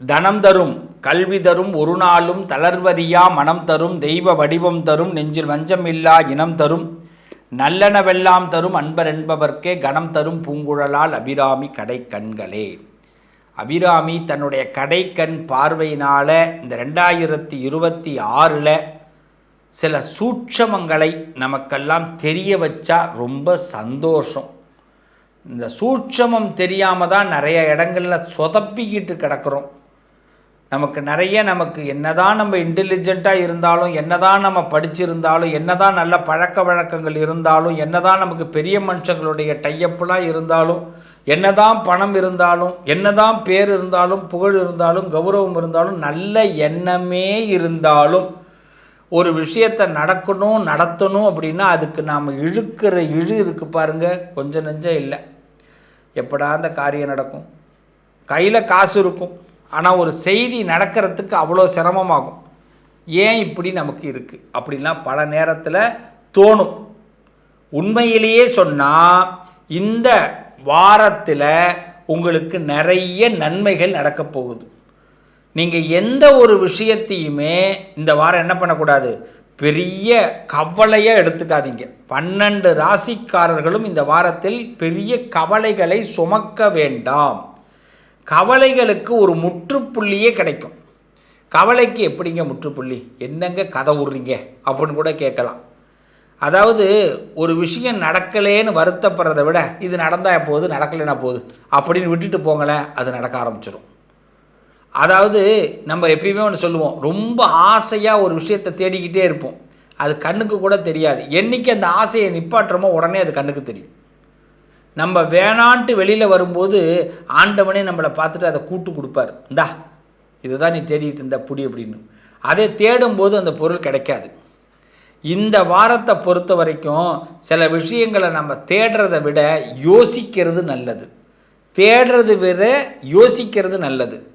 தனம் தரும் கல்வி தரும் ஒரு நாளும் தளர்வரியா மனம் தரும் தெய்வ வடிவம் தரும் நெஞ்சில் வஞ்சமில்லா இனம் தரும். நல்லனவெல்லாம் தரும் அன்பர் என்பவர்க்கே கணம் தரும் பூங்குழலால் அபிராமி கடை கண்களே. அபிராமி தன்னுடைய கடைக்கண் பார்வையினால் இந்த ரெண்டாயிரத்தி இருபத்தி ஆறில் சில சூட்சமங்களை நமக்கெல்லாம் தெரிய வச்சா ரொம்ப சந்தோஷம். இந்த சூட்சமம் தெரியாமல் தான் நிறைய இடங்களில் சொதப்பிக்கிட்டு கிடக்கிறோம். நமக்கு நிறைய நமக்கு என்னதான் நம்ம இன்டெலிஜென்ட்டாக இருந்தாலும் என்னதான் நம்ம படிச்சிருந்தாலும் என்னதான் நல்ல பழக்க வழக்கங்கள் இருந்தாலும் என்னதான் நமக்கு பெரிய மனுஷங்களுடைய டையப்புலாம் இருந்தாலும் என்னதான் பணம் இருந்தாலும் என்னதான் பேர் இருந்தாலும் புகழ் இருந்தாலும் கௌரவம் இருந்தாலும் நல்ல எண்ணமே இருந்தாலும் ஒரு விஷயத்தை நடக்கணும் நடத்தணும் அப்படின்னா அதுக்கு நாம் இழுக்கிற இழு இருக்கு பாருங்க. கொஞ்சம் நெஞ்சம் இல்லை. எப்படா அந்த காரியம் நடக்கும்? கையில் காசு இருக்கும். ஆனால் ஒரு செய்தி நடக்கிறதுக்கு அவ்வளோ சிரமமாகும். ஏன் இப்படி நமக்கு இருக்குது அப்படின்லாம் பல நேரத்தில் தோணும். உண்மையிலேயே சொன்னால் இந்த வாரத்தில் உங்களுக்கு நிறைய நன்மைகள் நடக்கப் போகுது. நீங்கள் எந்த ஒரு விஷயத்தையுமே இந்த வாரம் என்ன பண்ணக்கூடாது? பெரிய கவலையாக எடுத்துக்காதீங்க. பன்னெண்டு ராசிக்காரர்களும் இந்த வாரத்தில் பெரிய கவலைகளை சுமக்க வேண்டாம். கவலைகளுக்கு ஒரு முற்றுப்புள்ளியே கிடைக்கும். கவலைக்கு எப்படிங்க முற்றுப்புள்ளி? என்னங்க கதை விட்றீங்க அப்படின்னு கூட கேட்கலாம். அதாவது ஒரு விஷயம் நடக்கலேன்னு வருத்தப்படுறதை விட இது நடந்தால் போகுது நடக்கலைன்னா போகுது. அப்படின்னு விட்டுட்டு போங்களேன் அது நடக்க ஆரம்பிச்சிடும் அதாவது நம்ம எப்பயுமே ஒன்று சொல்லுவோம் ரொம்ப ஆசையாக ஒரு விஷயத்தை தேடிக்கிட்டே இருப்போம். அது கண்ணுக்கு கூட தெரியாது. என்னைக்கு அந்த ஆசையை நிப்பாட்டுறோமோ உடனே அது கண்ணுக்கு தெரியும். நம்ம வேணான்ட்டு வெளியில் வரும்போது ஆண்டவனே நம்மளை பார்த்துட்டு அதை கூட்டு கொடுப்பார். இந்தா இதுதான் நீ தேடிட்டு இருந்தா புடி அப்படின்னு. அதை தேடும்போது அந்த பொருள் கிடைக்காது. இந்த வாரத்தை பொறுத்த வரைக்கும் சில விஷயங்களை நம்ம தேடுறதை விட யோசிக்கிறது நல்லது. தேடுறது விட யோசிக்கிறது நல்லது.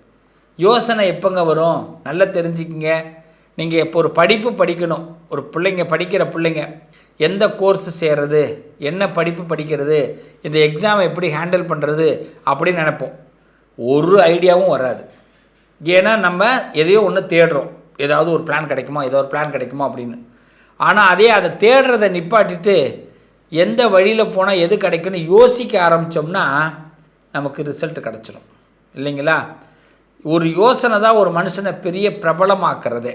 யோசனை எப்போங்க வரும்? நல்லா தெரிஞ்சுக்கிங்க. நீங்கள் இப்போ ஒரு படிப்பு படிக்கணும். ஒரு பிள்ளைங்க படிக்கிற பிள்ளைங்க. எந்த கோர்ஸ் சேர்றது என்ன படிப்பு படிக்கிறது இந்த எக்ஸாமை எப்படி ஹேண்டில் பண்ணுறது அப்படின்னு நினைப்போம். ஒரு ஐடியாவும் வராது. ஏன்னா நம்ம எதையோ ஒன்று தேடுறோம். ஏதாவது ஒரு பிளான் கிடைக்குமா ஏதோ ஒரு பிளான் கிடைக்குமா அப்படின்னு. ஆனால் அதே அதை தேடுறதை நிப்பாட்டிட்டு எந்த வழியில் போனால் எது கிடைக்குன்னு யோசிக்க ஆரம்பித்தோம்னா நமக்கு ரிசல்ட் கிடச்சிரும். இல்லைங்களா? ஒரு யோசனை தான் ஒரு மனுஷனை பெரிய பிரபலமாக்குறதே.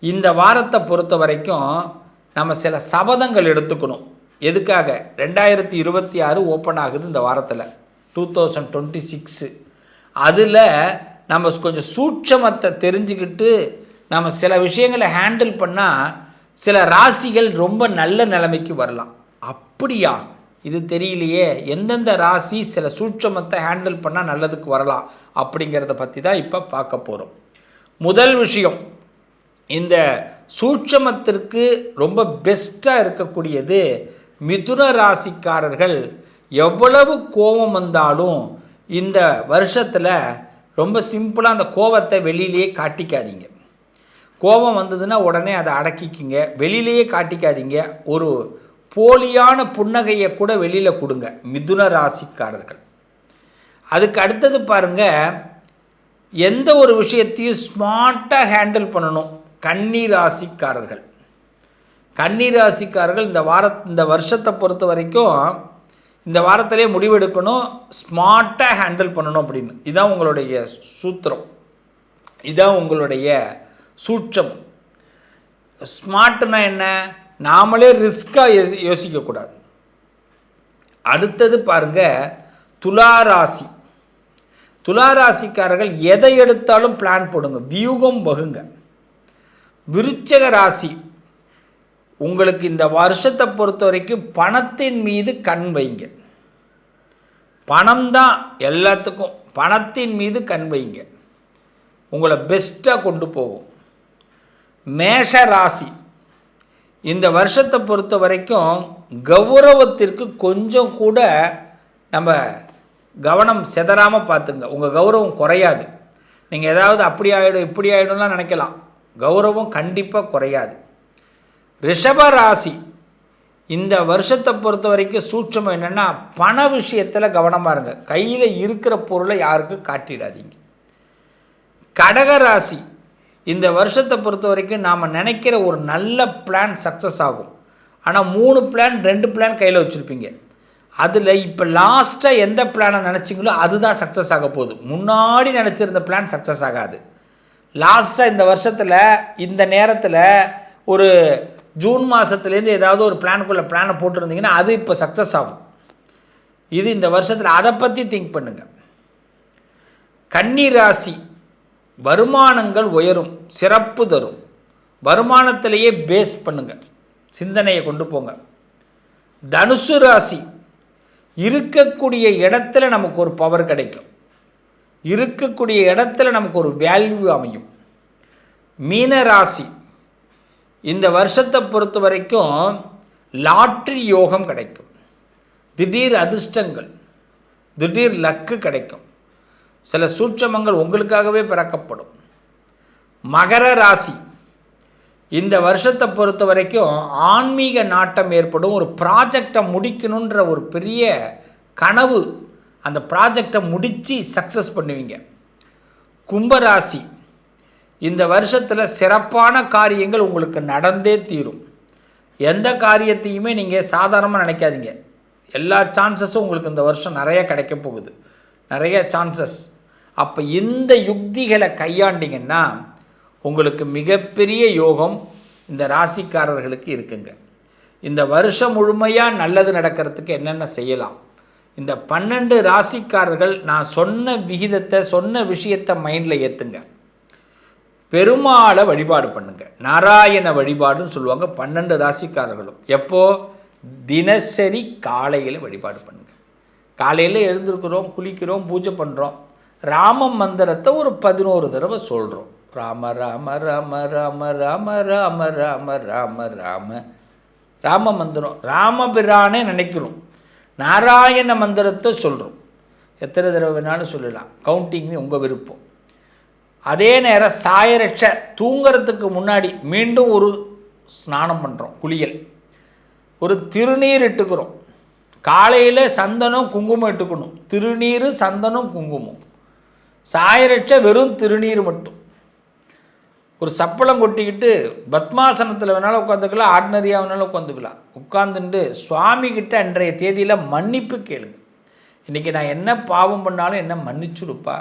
இந்த வாரத்தை பொறுத்த வரைக்கும் நம்ம சில சபதங்கள் எடுத்துக்கணும். எதுக்காக? ரெண்டாயிரத்தி இருபத்தி ஆறு ஓப்பன் ஆகுது இந்த வாரத்தில். டூ தௌசண்ட் டுவெண்ட்டி சிக்ஸு அதில் நம்ம கொஞ்சம் சூட்சமத்தை தெரிஞ்சுக்கிட்டு நம்ம சில விஷயங்களை ஹேண்டில் பண்ணால் சில ராசிகள் ரொம்ப நல்ல நிலைமைக்கு வரலாம். அப்படியா? இது தெரியலையே. எந்தெந்த ராசி சில சூட்சமத்தை ஹேண்டில் பண்ணால் நல்லதுக்கு வரலாம் அப்படிங்கிறத பற்றி தான் இப்போ பார்க்க போகிறோம் முதல் விஷயம் இந்த சூட்சமத்திற்கு ரொம்ப பெஸ்ட்டாக இருக்கக்கூடியது மிதுன ராசிக்காரர்கள். எவ்வளவு கோபம் வந்தாலும் இந்த வருஷத்தில் ரொம்ப சிம்பிளாக அந்த கோபத்தை வெளியிலேயே காட்டிக்காதீங்க. கோபம் வந்ததுன்னா உடனே அதை அடக்கிக்கிங்க. வெளியிலேயே காட்டிக்காதீங்க. ஒரு போலியான புன்னகையை கூட வெளியில் கொடுங்க மிதுன ராசிக்காரர்கள். அதுக்கு அடுத்தது பாருங்க எந்த ஒரு விஷயத்தையும் ஸ்மார்ட்டாக ஹேண்டில் பண்ணணும். கன்னிராசிக்காரர்கள். ராசிக்காரர்கள் ராசிக்காரர்கள் இந்த வார இந்த வருஷத்தை பொறுத்த வரைக்கும் இந்த வாரத்திலே முடிவெடுக்கணும் ஸ்மார்ட்டாக ஹேண்டில் பண்ணணும் அப்படின்னு. இதுதான் உங்களுடைய சூத்திரம். இதுதான் உங்களுடைய சூட்சம். ஸ்மார்ட்னா என்ன? நாமளே ரிஸ்க்காக யோசிக்கக்கூடாது. அடுத்தது பாருங்கள் துளாராசி. துளாராசிக்காரர்கள் எதை எடுத்தாலும் பிளான் போடுங்க. வியூகம் வகுங்க. விருச்சக ராசி. உங்களுக்கு இந்த வருஷத்தை பொறுத்த வரைக்கும் பணத்தின் மீது கண் வைங்க. பணம் தான் எல்லாத்துக்கும் பணத்தின் மீது கண் வைங்க. உங்களை பெஸ்ட்டாக கொண்டு போகும். மேஷ ராசி. இந்த வருஷத்தை பொறுத்த வரைக்கும் கௌரவத்திற்கு கொஞ்சம் கூட நம்ம கவனம் செதறாமல் பார்த்துங்க. உங்கள் கௌரவம் குறையாது. நீங்கள் ஏதாவது அப்படி ஆகிடும் இப்படி ஆகிடும்லாம் நினைக்கலாம். கௌரவம் கண்டிப்பாக குறையாது. ரிஷப ராசி இந்த வருஷத்தை பொறுத்த வரைக்கும் சூட்சம் என்னென்னா பண விஷயத்தில் கவனமாக இருங்க. கையில் இருக்கிற பொருளை யாருக்கும் காட்டிடாதீங்க. கடக ராசி இந்த வருஷத்தை பொறுத்த வரைக்கும் நாம் நினைக்கிற ஒரு நல்ல பிளான் சக்ஸஸ் ஆகும். ஆனால் மூணு பிளான் ரெண்டு பிளான் கையில் வச்சுருப்பீங்க. அதில் இப்போ லாஸ்ட்டாக எந்த பிளானை நினச்சிங்களோ அதுதான் சக்ஸஸ் ஆக போகுது. முன்னாடி நினச்சிருந்த பிளான் சக்ஸஸ் ஆகாது. லாஸ்ட்டாக இந்த வருஷத்தில் இந்த நேரத்தில் ஒரு ஜூன் மாதத்துலேருந்து ஏதாவது ஒரு பிளானுக்குள்ளே பிளானை போட்டிருந்தீங்கன்னா அது இப்போ சக்ஸஸ் ஆகும். இது இந்த வருஷத்தில் அதை பற்றி திங்க் பண்ணுங்கள் கன்னி ராசி வருமானங்கள் உயரும் சிறப்பு தரும். வருமானத்திலேயே பேஸ் பண்ணுங்க. சிந்தனையை கொண்டு போங்க. தனுசு ராசி இருக்கக்கூடிய இடத்துல நமக்கு ஒரு பவர் கிடைக்கும். இருக்கக்கூடிய இடத்துல நமக்கு ஒரு வேல்யூ அமையும். மீன ராசி. இந்த வருஷத்தை பொறுத்த வரைக்கும் லாட்ரி யோகம் கிடைக்கும். திடீர் அதிர்ஷ்டங்கள் திடீர் லக்கு கிடைக்கும். சில சூட்சமங்கள் உங்களுக்காகவே பிறக்கப்படும். மகர ராசி. இந்த வருஷத்தை பொறுத்த வரைக்கும் ஆன்மீக நாட்டம் ஏற்படும். ஒரு ப்ராஜெக்டை முடிக்கணுன்ற ஒரு பெரிய கனவு அந்த ப்ராஜெக்டை முடித்து சக்ஸஸ் பண்ணுவீங்க. கும்பராசி இந்த வருஷத்தில் சிறப்பான காரியங்கள் உங்களுக்கு நடந்தே தீரும். எந்த காரியத்தையுமே நீங்கள் சாதாரணமாக நினைக்காதீங்க. எல்லா சான்சஸும் உங்களுக்கு இந்த வருஷம் நிறைய கிடைக்க போகுது. நிறைய சான்சஸ் அப்போ இந்த யுக்திகளை கையாண்டிங்கன்னா உங்களுக்கு மிகப்பெரிய யோகம் இந்த ராசிக்காரர்களுக்கு இருக்குங்க. இந்த வருஷம் முழுமையாக நல்லது நடக்கிறதுக்கு என்னென்ன செய்யலாம்? இந்த பன்னெண்டு ராசிக்காரர்கள் நான் சொன்ன விகிதத்தை சொன்ன விஷயத்தை மைண்டில் ஏற்றுங்க பெருமாளை வழிபாடு பண்ணுங்க. நாராயண வழிபாடுன்னு சொல்லுவாங்க பன்னெண்டு ராசிக்காரர்களும். எப்போ? தினசரி காலையில் வழிபாடு பண்ணுங்க. காலையில் எழுந்திருக்கிறோம் குளிக்கிறோம் பூஜை பண்ணுறோம் ராம மந்திரத்தை ஒரு பதினோரு தடவை சொல்கிறோம் ராம ராம ராம ராம ராம ராம ராம ராம ராம. ராம மந்திரம். ராமபிரானே நினைக்கிறோம் நாராயண மந்திரத்தை சொல்கிறோம் எத்தனை தடவை வேணாலும் சொல்லலாம். கவுண்டிங் உங்கள் விருப்பம். அதே நேரம் சாயரட்ச தூங்கிறதுக்கு முன்னாடி மீண்டும் ஒரு ஸ்நானம் பண்ணுறோம் குளியல். ஒரு திருநீர் இட்டுக்கிறோம். காலையில் சந்தனம் குங்குமம் இட்டுக்கணும். திருநீர் சந்தனம் குங்குமம். சாயரட்ச வெறும் திருநீர் மட்டும். ஒரு சப்பளம் கொட்டிக்கிட்டு பத்மாசனத்தில் வேணாலும் உட்காந்துக்கலாம் ஆர்டினரியாக வேணாலும் உட்காந்துக்கலாம் உட்காந்துட்டு சுவாமி கிட்ட அன்றைய தேதியில் மன்னிப்பு கேளுங்க. இன்றைக்கி நான் என்ன பாவம் பண்ணாலும் என்ன மன்னிச்சுடுப்பா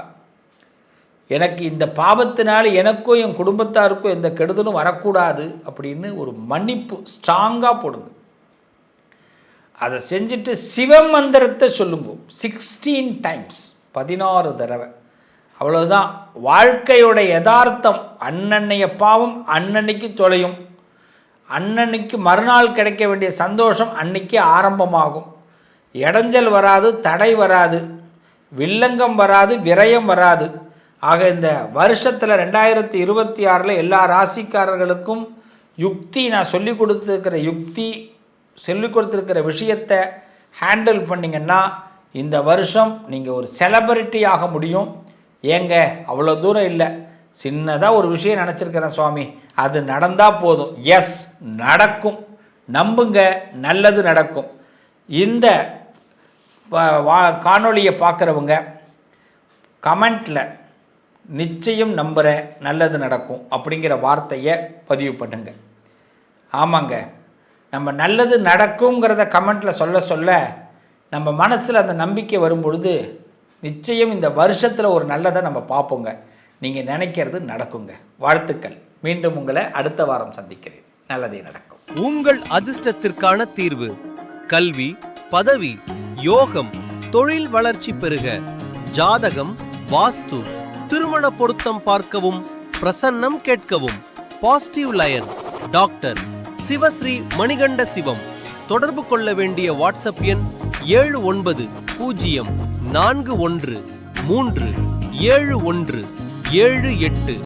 எனக்கு இந்த பாவத்தினால் எனக்கும் என் குடும்பத்தாருக்கும் எந்த கெடுதலும் வரக்கூடாது அப்படின்னு ஒரு மன்னிப்பு ஸ்ட்ராங்காக போடுங்க. அதை செஞ்சுட்டு சிவ மந்திரத்தை சொல்லுங்க. சிக்ஸ்டீன் டைம்ஸ் பதினாறு தடவை. அவ்வளவுதான். வாழ்க்கையோட யதார்த்தம் அன்னன்னைய பாவம் அன்னன்னைக்கு தொலையும். அன்னன்னைக்கு மறுநாள் கிடைக்க வேண்டிய சந்தோஷம் அன்னைக்கு ஆரம்பமாகும். இடைஞ்சல் வராது தடை வராது. வில்லங்கம் வராது விரயம் வராது. ஆக இந்த வருஷத்தில் ரெண்டாயிரத்தி இருபத்தி ஆறில் எல்லா ராசிக்காரர்களுக்கும் யுக்தி நான் சொல்லி கொடுத்துருக்கிற யுக்தி சொல்லி கொடுத்துருக்கிற விஷயத்தை ஹேண்டில் பண்ணிங்கன்னா இந்த வருஷம் நீங்கள் ஒரு செலப்ரிட்டி ஆக முடியும். ஏங்க அவ்வளோ தூரம் இல்லை. சின்னதாக ஒரு விஷயம் நினச்சிருக்கிறேன் சுவாமி. அது நடந்தால் போதும். எஸ் நடக்கும். நம்புங்க நல்லது நடக்கும். இந்த வா- வா- காணொளியை பார்க்குறவங்க கமெண்ட்டில் நிச்சயம் நம்புகிறேன் நல்லது நடக்கும் அப்படிங்கிற வார்த்தையை பதிவு பண்ணுங்க. ஆமாங்க. நம்ம நல்லது நடக்குங்கிறத கமெண்ட்டில் சொல்ல சொல்ல நம்ம மனசில் அந்த நம்பிக்கை வரும் பொழுது நிச்சயம் இந்த வருஷத்தில் ஒரு நல்லதை நம்ம பார்ப்போங்க. நீங்கள் நினைக்கிறது நடக்குங்க. வாழ்த்துக்கள். மீண்டும் உங்களை அடுத்த வாரம் சந்திக்கிறேன். நல்லதே நடக்கும். உங்கள் அதிர்ஷ்டத்திற்கான தீர்வு கல்வி பதவி யோகம் தொழில் வளர்ச்சி பெருக ஜாதகம் வாஸ்து திருமண பொருத்தம் பார்க்கவும் பிரசன்னம் கேட்கவும். Positive line doctor Sivasri Manikanda Sivam. தொடர்பு கொள்ள வேண்டிய வாட்ஸ்அப் எண் ஏழு ஒன்பது பூஜ்ஜியம் நான்கு ஒன்று மூன்று ஏழு ஒன்று ஏழு எட்டு.